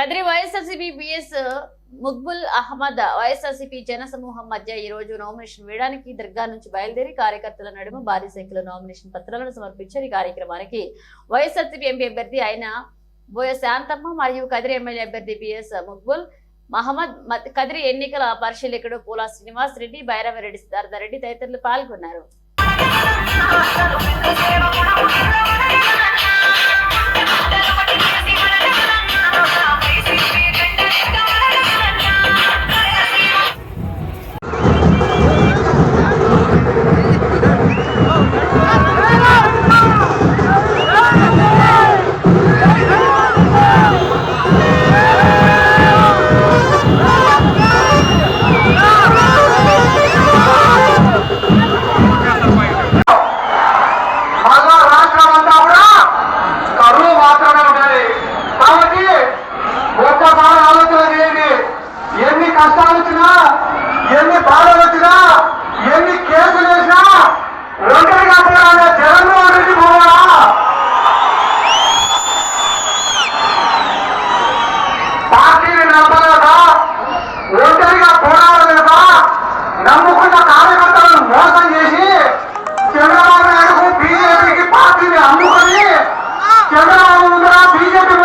Kadiri YSRCP BS ముక్బుల్ Ahmed YSRCP జన సమూహం మధ్య ఈ రోజు నామినేషన్ వేయడానికి దర్గా నుంచి బయలుదేరి కార్యకర్తల నడుమ భారీ సంఖ్యలో నామినేషన్ పత్రాలను సమర్పించారు. ఈ కార్యక్రమానికి వైఎస్ఆర్సీపీ ఎంపీ అభ్యర్థి అయిన బోయ శాంతమ్మ మరియు కదిరి ఎమ్మెల్యే అభ్యర్థి బిఎస్ ముక్బుల్ మహమ్మద్ కదిరి ఎన్నికల పరిశీలకుడు పూలా శ్రీనివాస్ రెడ్డి భైరవరెడ్డి సిద్ధార్థ రెడ్డి తదితరులు పాల్గొన్నారు. సాధించినా ఎన్ని బాధలు వచ్చినా ఎన్ని కేసులు వేసినా ఒంటరిగా పోరాడే జగన్మోహన్ రెడ్డి పోవాలా? పార్టీని నమ్మలేక ఒంటరిగా పోరాడలేక నమ్ముకున్న కార్యకర్తలను మోసం చేసి చంద్రబాబు నాయుడుకు బీజేపీకి పార్టీని అమ్ముకొని చంద్రబాబు ముందర బీజేపీ